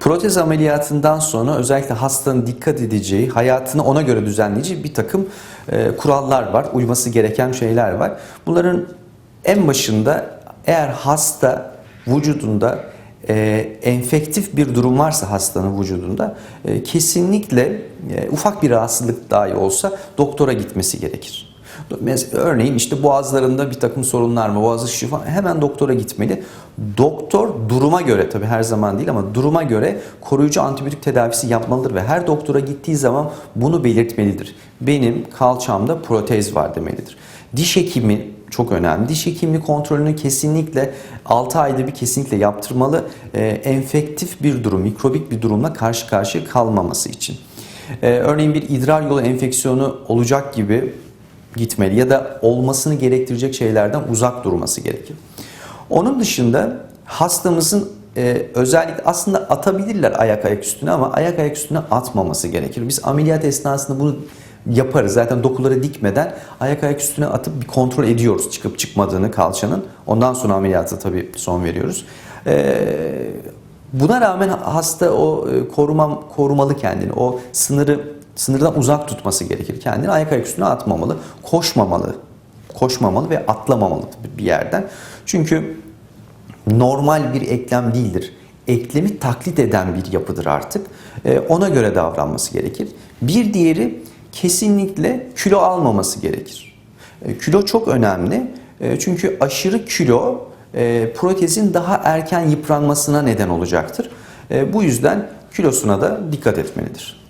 Protez ameliyatından sonra özellikle hastanın dikkat edeceği, hayatını ona göre düzenleyeceği bir takım e, kurallar var, uyması gereken şeyler var. Bunların en başında eğer hasta vücudunda e, enfektif bir durum varsa hastanın vücudunda e, kesinlikle e, ufak bir rahatsızlık dahi olsa doktora gitmesi gerekir. Örneğin işte boğazlarında bir takım sorunlar mı, boğazı şişiyor falan hemen doktora gitmeli. Doktor duruma göre tabii her zaman değil ama duruma göre koruyucu antibiyotik tedavisi yapmalıdır ve her doktora gittiği zaman bunu belirtmelidir. Benim kalçamda protez var demelidir. Diş hekimi çok önemli. Diş hekimliği kontrolünü kesinlikle 6 ayda bir kesinlikle yaptırmalı. Ee, enfektif bir durum, mikrobik bir durumla karşı karşıya kalmaması için. Ee, örneğin bir idrar yolu enfeksiyonu olacak gibi gitmeli ya da olmasını gerektirecek şeylerden uzak durması gerekir. Onun dışında hastamızın e, özellikle aslında atabilirler ayak ayak üstüne ama ayak ayak üstüne atmaması gerekir. Biz ameliyat esnasında bunu yaparız. Zaten dokuları dikmeden ayak ayak üstüne atıp bir kontrol ediyoruz çıkıp çıkmadığını kalçanın. Ondan sonra ameliyata tabii son veriyoruz. Ee, buna rağmen hasta o e, korumam korumalı kendini. O sınırı sınırdan uzak tutması gerekir. Kendini ayak ayak üstüne atmamalı, koşmamalı. Koşmamalı ve atlamamalı bir yerden. Çünkü normal bir eklem değildir. Eklemi taklit eden bir yapıdır artık. Ee, ona göre davranması gerekir. Bir diğeri kesinlikle kilo almaması gerekir. Ee, Kilo çok önemli. Ee, Çünkü aşırı kilo e, protezin daha erken yıpranmasına neden olacaktır. Bu yüzden kilosuna da dikkat etmelidir.